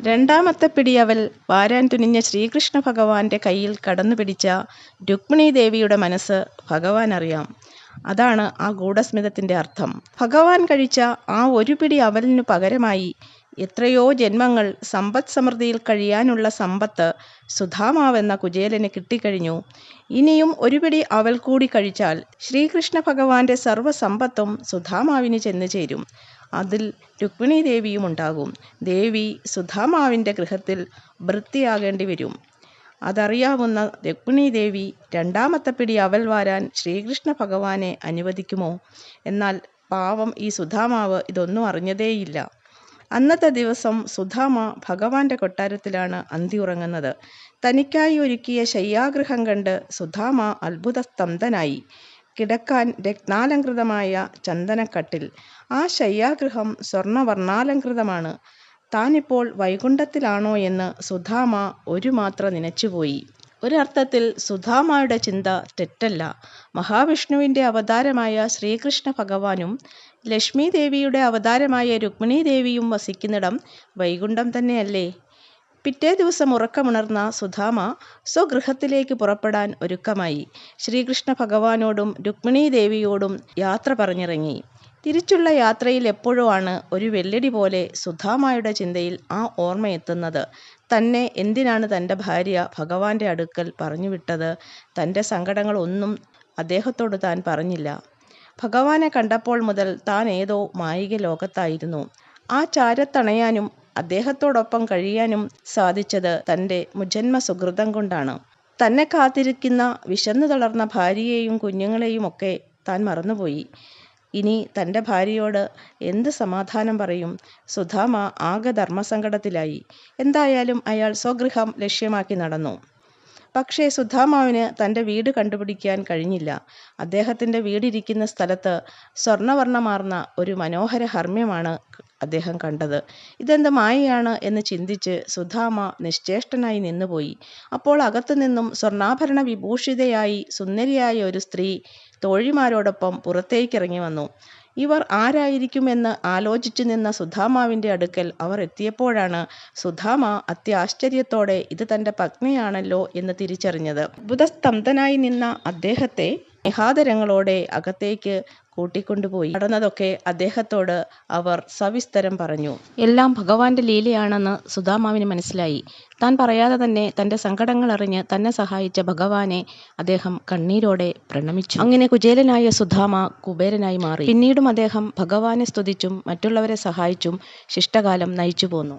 രണ്ടാമത്തെ പിടി അവൽ വാരാൻ തുനിഞ്ഞ ശ്രീകൃഷ്ണ ഭഗവാന്റെ കയ്യിൽ കടന്നു പിടിച്ച രുക്മിണി ദേവിയുടെ മനസ്സ് ഭഗവാൻ അറിയാം അതാണ് ആ ഗൂഢസ്മിതത്തിന്റെ അർത്ഥം. ഭഗവാൻ കഴിച്ച ആ ഒരു പിടി അവലിനു പകരമായി എത്രയോ ജന്മങ്ങൾ സമ്പദ് സമൃദ്ധിയിൽ കഴിയാനുള്ള സമ്പത്ത് സുധാമാവെന്ന കുചേലന് കിട്ടിക്കഴിഞ്ഞു. ഇനിയും ഒരു പിടി അവൽ കൂടി കഴിച്ചാൽ ശ്രീകൃഷ്ണ ഭഗവാന്റെ സർവസമ്പത്തും സുധാമാവിന് ചെന്നു ചേരും. അതിൽ രുക്മിണി ദേവിയും ഉണ്ടാകും. ദേവി സുധാമാവിന്റെ ഗൃഹത്തിൽ ഭൃത്യയാകേണ്ടി വരും. അതറിയാവുന്ന രുക്മിണി ദേവി രണ്ടാമത്തെ പിടി അവൽ വാരാൻ ശ്രീകൃഷ്ണ ഭഗവാനെ അനുവദിക്കുമോ? എന്നാൽ പാവം ഈ സുധാമാവ് ഇതൊന്നും അറിഞ്ഞതേയില്ല. അന്നത്തെ ദിവസം സുധാമ ഭഗവാന്റെ കൊട്ടാരത്തിലാണ് അന്തി ഉറങ്ങുന്നത്. തനിക്കായി ഒരുക്കിയ ശയ്യാഗ്രഹം കണ്ട് സുധാമ അത്ഭുതസ്തംഭനായി. കിടക്കാൻ രത്നാലങ്കൃതമായ ചന്ദനക്കട്ടിൽ. ആ ശയ്യാഗൃഹം സ്വർണവർണാലങ്കൃതമാണ് താനിപ്പോൾ വൈകുണ്ഠത്തിലാണോ എന്ന് സുധാമ ഒരു മാത്ര നനച്ചുപോയി. ഒരർത്ഥത്തിൽ സുധാമയുടെ ചിന്ത തെറ്റല്ല. മഹാവിഷ്ണുവിന്റെ അവതാരമായ ശ്രീകൃഷ്ണ ഭഗവാനും ലക്ഷ്മി ദേവിയുടെ അവതാരമായ രുക്മിണീ ദേവിയും വസിക്കുന്നിടം വൈകുണ്ഠം തന്നെയല്ലേ? പിറ്റേ ദിവസം ഉറക്കമുണർന്ന സുധാമ സ്വഗൃഹത്തിലേക്ക് പുറപ്പെടാൻ ഒരുക്കമായി. ശ്രീകൃഷ്ണ ഭഗവാനോടും രുക്മിണീ ദേവിയോടും യാത്ര പറഞ്ഞിറങ്ങി. തിരിച്ചുള്ള യാത്രയിൽ എപ്പോഴോ ആണ് ഒരു വെല്ലടി പോലെ സുധാമയുടെ ചിന്തയിൽ ആ ഓർമ്മയെത്തുന്നത്. തന്നെ എന്തിനാണ് തന്റെ ഭാര്യ ഭഗവാന്റെ അടുക്കൽ പറഞ്ഞുവിട്ടത്? തന്റെ സങ്കടങ്ങളൊന്നും അദ്ദേഹത്തോട് താൻ പറഞ്ഞില്ല. ഭഗവാനെ കണ്ടപ്പോൾ മുതൽ താൻ ഏതോ മായിക ലോകത്തായിരുന്നു. ആ ചാരത്തണയാനും അദ്ദേഹത്തോടൊപ്പം കഴിയാനും സാധിച്ചത് തന്റെ മുജന്മ സുഹൃതം കൊണ്ടാണ്. തന്നെ കാത്തിരിക്കുന്ന വിശന്നു തളർന്ന ഭാര്യയെയും കുഞ്ഞുങ്ങളെയും ഒക്കെ താൻ മറന്നുപോയി. ഇനി തന്റെ ഭാര്യയോട് എന്ത് സമാധാനം പറയും? സുധാമ ആകെ ധർമ്മസങ്കടത്തിലായി. എന്തായാലും അയാൾ സ്വഗൃഹം ലക്ഷ്യമാക്കി നടന്നു. പക്ഷേ സുധാമാവിന് തന്റെ വീട് കണ്ടുപിടിക്കാൻ കഴിഞ്ഞില്ല. അദ്ദേഹത്തിന്റെ വീടിരിക്കുന്ന സ്ഥലത്ത് സ്വർണവർണമാർന്ന ഒരു മനോഹര ഹർമ്മ്യമാണ് അദ്ദേഹം കണ്ടത്. ഇതെന്ത് മായയാണ്? എന്ന് ചിന്തിച്ച് സുധാമ നിശ്ചേഷ്ടനായി നിന്നുപോയി. അപ്പോൾ അകത്തുനിന്നും സ്വർണാഭരണ വിഭൂഷിതയായി സുന്ദരിയായ ഒരു സ്ത്രീ തോഴിമാരോടൊപ്പം പുറത്തേക്കിറങ്ങി വന്നു. ഇവർ ആരായിരിക്കുമെന്ന് ആലോചിച്ചു നിന്ന സുധാമാവിന്റെ അടുക്കൽ അവർ എത്തിയപ്പോഴാണ് സുധാമ അത്യാശ്ചര്യത്തോടെ ഇത് തന്റെ പത്നിയാണല്ലോ എന്ന് തിരിച്ചറിഞ്ഞത്. അത്ഭുതസ്തംഭനായി നിന്ന അദ്ദേഹത്തെ സ്നേഹാദരങ്ങളോടെ അകത്തേക്ക് കൂട്ടിക്കൊണ്ടുപോയി. നടന്നതൊക്കെ അദ്ദേഹത്തോട് അവർ സവിസ്തരം പറഞ്ഞു. എല്ലാം ഭഗവാന്റെ ലീലയാണെന്ന് സുധാമാവിന് മനസ്സിലായി. താൻ പറയാതെ തന്നെ തന്റെ സങ്കടങ്ങൾ അറിഞ്ഞ് തന്നെ സഹായിച്ച ഭഗവാനെ അദ്ദേഹം കണ്ണീരോടെ പ്രണമിച്ചു. അങ്ങനെ കുചേലനായ സുധാമ കുബേരനായി മാറി. പിന്നീടും അദ്ദേഹം ഭഗവാനെ സ്തുതിച്ചും മറ്റുള്ളവരെ സഹായിച്ചും ശിഷ്ടകാലം നയിച്ചു പോന്നു